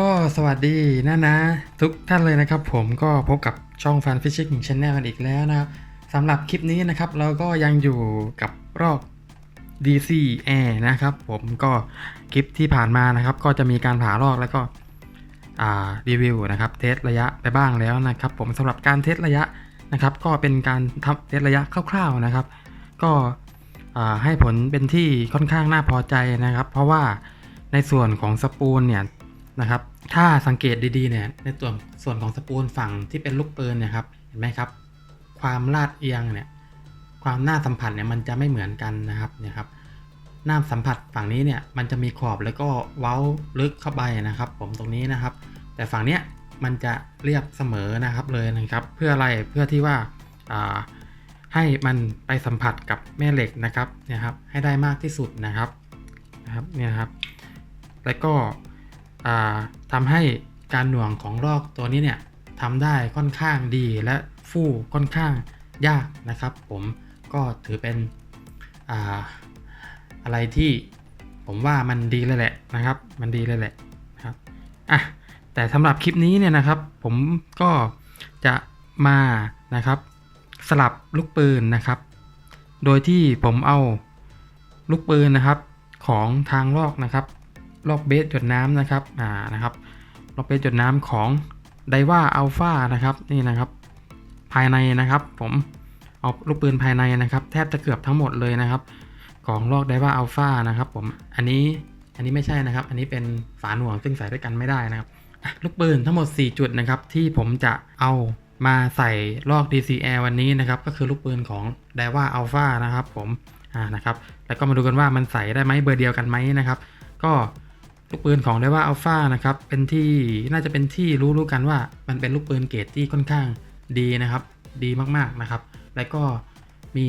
ก็สวัสดีนะนะ ทุกท่านเลยนะครับ ผมก็พบกับช่อง Fan Fishing Channel กันอีกแล้วนะครับสำหรับคลิปนี้นะครับ เราก็ยังอยู่กับรอบ DC Air นะครับ ผมก็คลิปที่ผ่านมานะครับ ก็จะมีการผ่าลอกแล้วก็รีวิวนะครับเทสระยะไปบ้างแล้วนะครับ ผมสำหรับการเทสระยะนะครับ ก็เป็นการทำเทสระยะคร่าว ๆนะครับ ก็ให้ผลเป็นที่ค่อนข้างน่าพอใจนะครับ เพราะว่าในส่วนของสปูลเนี่ย นะครับ ถ้าสังเกตดีๆเนี่ยในส่วนส่วนของสปูลฝั่งที่เป็นลูกปืนเนี่ยครับเห็นไหมครับ ความลาดเอียงเนี่ยความหน้าสัมผัสเนี่ยมันจะไม่เหมือนกันนะครับเนี่ยครับหน้าสัมผัสฝั่งนี้เนี่ยมันจะมีขอบแล้วก็เว้าลึกเข้าไปนะครับ ผมตรงนี้นะครับ แต่ฝั่งเนี้ยมันจะเรียบเสมอนะครับเลยนะครับ เพื่ออะไรเพื่อที่ว่าอ่าให้มันไปสัมผัสกับแม่เหล็กนะครับเนี่ยครับ ให้ได้มากที่สุดนะครับนะครับเนี่ยครับ แล้วก็ อ่าทำให้การหน่วงของลอกตัวนี้เนี่ยทำได้ค่อนข้างดีและฟู่ค่อนข้างยากนะครับ ผมก็ถือเป็นอ่าอะไรที่ผมว่ามันดีเลยแหละนะครับ มันดีเลยแหละนะครับอะแต่สำหรับคลิปนี้เนี่ยนะครับ ผมก็จะมานะครับ สลับลูกปืนนะครับ โดยที่ผมเอาลูกปืนนะครับของทางลอกนะครับ ลอกเบสหยดน้ำนะครับอ่านะครับลอกเบสหยดน้ำของไดว่าอัลฟานะครับนี่นะครับ ภายในนะครับ ผมเอาลูกปืนภายในนะครับ แทบจะเกือบทั้งหมดเลยนะครับ ของลอกไดว่าอัลฟานะครับ ผมอันนี้อันนี้ไม่ใช่นะครับ อันนี้เป็นฝาหน่วงซึ่งใส่ด้วยกันไม่ได้นะครับลูกปืนทั้งหมด 4 จุดนะครับ ที่ผมจะเอามาใส่ลอก DCL วันนี้นะครับ ก็คือลูกปืนของ d a w a Alpha นะครับ ผมอ่านะครับ แล้วก็มาดูกันว่ามันใส่ได้ไหมเบอร์เดียวกันไหมนะครับ ก็ ลูกปืนของ d a w a Alpha นะครับ เป็นที่น่าจะเป็นที่รู้รู้กันว่า มันเป็นลูกปืนเกรดที่ค่อนข้างดีนะครับ ดีมากๆนะครับ แล้วก็มี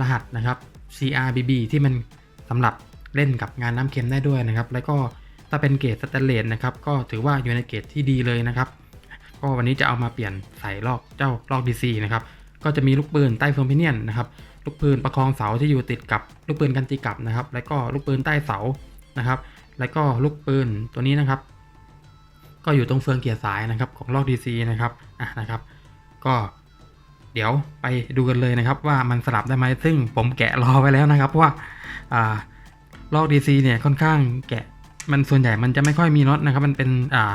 รหัสนะครับ CRBB ที่มันสำหรับเล่นกับงานน้ำเค็มได้ด้วยนะครับ แล้วก็ถ้าเป็นเกรดสแตนเลสนะครับ ก็ถือว่าอยู่ในเกรดที่ดีเลยนะครับ ก็วันนี้จะเอามาเปลี่ยนใส่ลอกเจ้าลอก DC นะครับ ก็จะมีลูกปืนใต้เฟิร์มพิเนียนนะครับ ลูกปืนประคองเสาที่อยู่ติดกับลูกปืนกันตีกลับนะครับ แล้วก็ลูกปืนใต้เสานะครับ แล้วก็ลูกปืนตัวนี้นะครับ ก็อยู่ตรงเฟืองเกียร์สายนะครับของลอก DC นะครับอะนะครับ ก็เดี๋ยวไปดูกันเลยนะครับ ว่ามันสลับได้ไหมซึ่งผมแกะรอไว้แล้วนะครับเพราะว่าอ่าลอก DC เนี่ยค่อนข้างแกะมันส่วนใหญ่มันจะไม่ค่อยมีน็อตนะครับ มันเป็นอ่า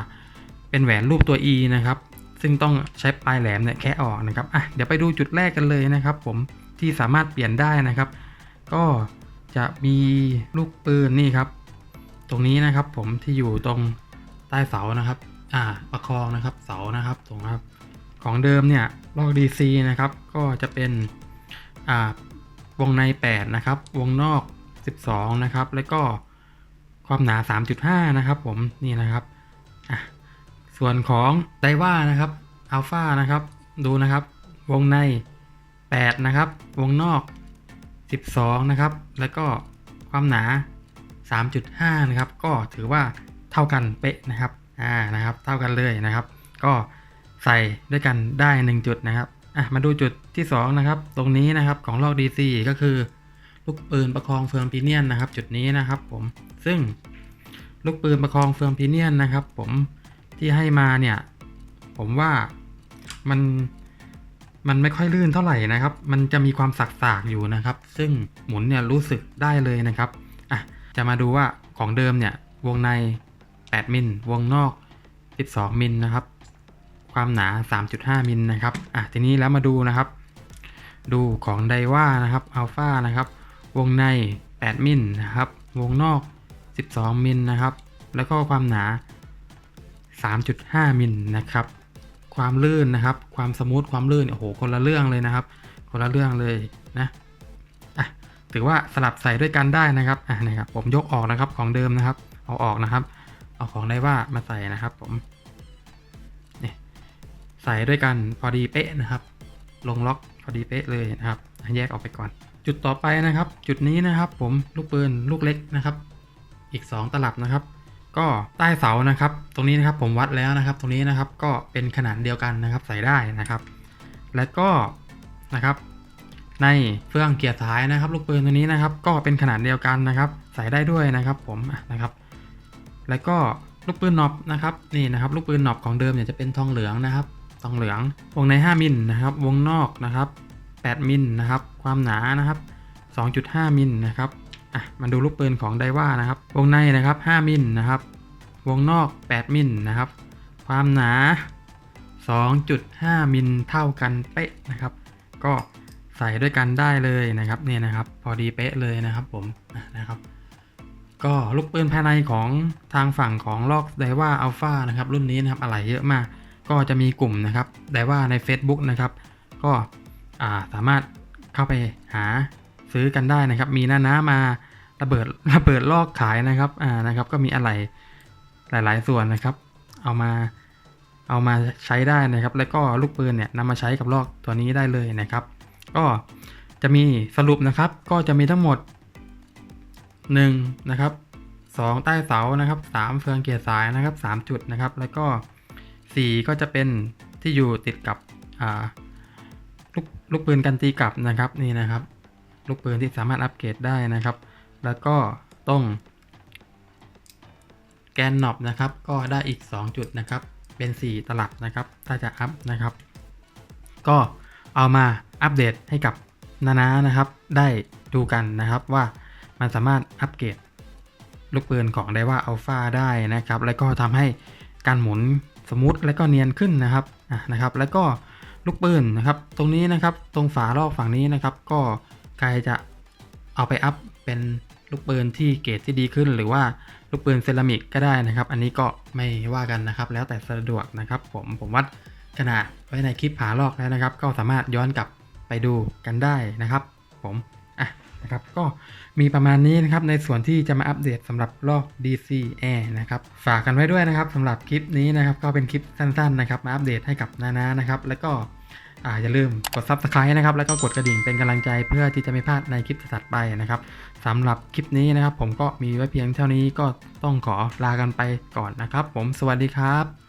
เป็นแหวนรูปตัว E นะครับ ซึ่งต้องใช้ปลายแหลมเนี่ยแค่ออกนะครับอะเดี๋ยวไปดูจุดแรกกันเลยนะครับ ผมที่สามารถเปลี่ยนได้นะครับ ก็จะมีลูกปืนนี่ครับ ตรงนี้นะครับผมที่อยู่ตรงใต้เสานะครับ อ่า ประคองนะครับ เสานะครับตรงครับ ของเดิมเนี่ยลอก DC นะครับ ก็จะเป็น อ่า วงใน 8 นะครับ วงนอก 12 นะครับ แล้วก็ความหนา 3.5 นะครับ ผม นี่นะครับ อะ ส่วนของไดว่านะครับ อัลฟานะครับ ดูนะครับ วงใน 8 นะครับ วงนอก 12 นะครับ แล้วก็ความหนา 3.5 นะครับ ก็ถือว่าเท่ากันเป๊ะนะครับ อ่า นะครับ เท่ากันเลยนะครับ ก็ใส่ด้วยกันได้ 1 จุดนะครับ อะ มาดูจุดที่ 2 นะครับ ตรงนี้นะครับของลอก DC ก็คือลูกปืนประคองเฟืองพีเนียนนะครับ จุดนี้นะครับผม ซึ่งลูกปืนประคองเฟืองพีเนียนนะครับ ผมที่ให้มาเนี่ย ผมว่ามันมันไม่ค่อยลื่นเท่าไหร่นะครับ มันจะมีความสักๆอยู่นะครับ ซึ่งหมุนเนี่ยรู้สึกได้เลยนะครับ อะ จะมาดูว่าของเดิมเนี่ย วงใน 8 มิล วงนอก 12 มิลนะครับ ความหนา 3.5 มิลนะครับ อะ ทีนี้แล้วมาดูนะครับ ดูของไดว่านะครับ อัลฟานะครับ วงใน 8 มิลนะครับ วงนอก 12 มิลนะครับ แล้วก็ความหนา 3.5 มิลนะครับ ความลื่นนะครับ ความสมูท ความลื่น โอ้โห คนละเรื่องเลยนะครับ คนละเรื่องเลยนะอะ ถือว่าสลับใส่ด้วยกันได้นะครับอะนะครับผมยกออกนะครับของเดิมนะครับ เอาออกนะครับ เอาของได้ว่ามาใส่นะครับ ผมนี่ใส่ด้วยกันพอดีเป๊ะนะครับ ลงล็อกพอดีเป๊ะเลยนะครับ แยกออกไปก่อน จุดต่อไปนะครับ จุดนี้นะครับ ผมลูกปืนลูกเล็กนะครับ อีก 2 ตลับนะครับ ก็ใต้เสานะครับ ตรงนี้นะครับผมวัดแล้วนะครับ ตรงนี้นะครับก็เป็นขนาดเดียวกันนะครับ ใส่ได้นะครับ แล้วก็นะครับ ในเฟื่องเกียร์ท้ายนะครับ ลูกปืนตัวนี้นะครับ ก็เป็นขนาดเดียวกันนะครับ ใส่ได้ด้วยนะครับผมนะครับ แล้วก็ลูกปืนหนอบนะครับนี่นะครับ ลูกปืนหนอบของเดิมเนี่ยจะเป็นทองเหลืองนะครับ ทองเหลือง วงใน 5มิลนะครับ วงนอกนะครับ8มิลนะครับ ความหนานะครับ 2.5มิลนะครับอะมาดูลูกปืนของไดว่านะครับ วงในนะครับ5มิลนะครับ วงนอก 8มิลนะครับ ความหนา 2.5มิลเท่ากันเป๊ะนะครับ ก็ ใส่ด้วยกันได้เลยนะครับเนี่ยนะครับ พอดีเป๊ะเลยนะครับผมนะครับ ก็ลูกปืนภายในของทางฝั่งของลอกไดว่าอัลฟานะครับรุ่นนี้นะครับอะไรเยอะมาก ก็จะมีกลุ่มนะครับไดว่าใน Facebook นะครับ ก็าสามารถเข้าไปหาซื้อกันได้นะครับ มีหน้าน้ามาระเบิดระเบิดลอกขายนะครับอ่านะครับ ก็มีอะไรหลาย ๆ ส่วนนะครับ เอามาเอามาใช้ได้นะครับ แล้วก็ลูกปืนเนี่ยนำมาใช้กับลอกตัวนี้ได้เลยนะครับ ก็จะมีสรุปนะครับ ก็จะมีทั้งหมด 1 นะครับ 2 ใต้เสานะครับ 3 เฟืองเกียร์สายนะครับ 3 จุดนะครับ แล้วก็ 4 ก็จะเป็นที่อยู่ติดกับลูกลูกปืนกันตีกลับนะครับนี่นะครับ ลูกปืนที่สามารถอัปเกรดได้นะครับ แล้วก็ตรงแกนนอบนะครับ ก็ได้อีก 2 จุดนะครับ เป็น 4 ตลับนะครับ ถ้าจะอัพนะครับ ก็ เอามาอัปเดตให้กับนานานะครับ ได้ดูกันนะครับว่ามันสามารถอัปเกรดลูกปืนของไดว่าอัลฟาได้นะครับ แล้วก็ทำให้การหมุนสมูทและก็เนียนขึ้นนะครับนะครับ แล้วก็ลูกปืนนะครับ ตรงนี้นะครับตรงฝารอบฝั่งนี้นะครับ ก็ใครจะเอาไปอัพเป็นลูกปืนที่เกรดที่ดีขึ้น หรือว่าลูกปืนเซรามิกก็ได้นะครับ อันนี้ก็ไม่ว่ากันนะครับ แล้วแต่สะดวกนะครับ ผมผมวัด ขนาดไว้ในคลิปผาลอกแล้วนะครับ ก็สามารถย้อนกลับไปดูกันได้นะครับ ผมอะนะครับก็มีประมาณนี้นะครับในส่วนที่จะมาอัปเดตสำหรับลอก DC Air นะครับฝากกันไว้ด้วยนะครับสำหรับคลิปนี้นะครับก็เป็นคลิปสั้นๆนะครับมาอัปเดตให้กับนานานะครับแล้วก็อ่าอย่าลืมกด Subscribe นะครับ แล้วก็กดกระดิ่งเป็นกำลังใจเพื่อที่จะไม่พลาดในคลิปถัดไปนะครับสำหรับคลิปนี้นะครับ ผมก็มีไว้เพียงเท่านี้ก็ต้องขอลากันไปก่อนนะครับ ผมสวัสดีครับ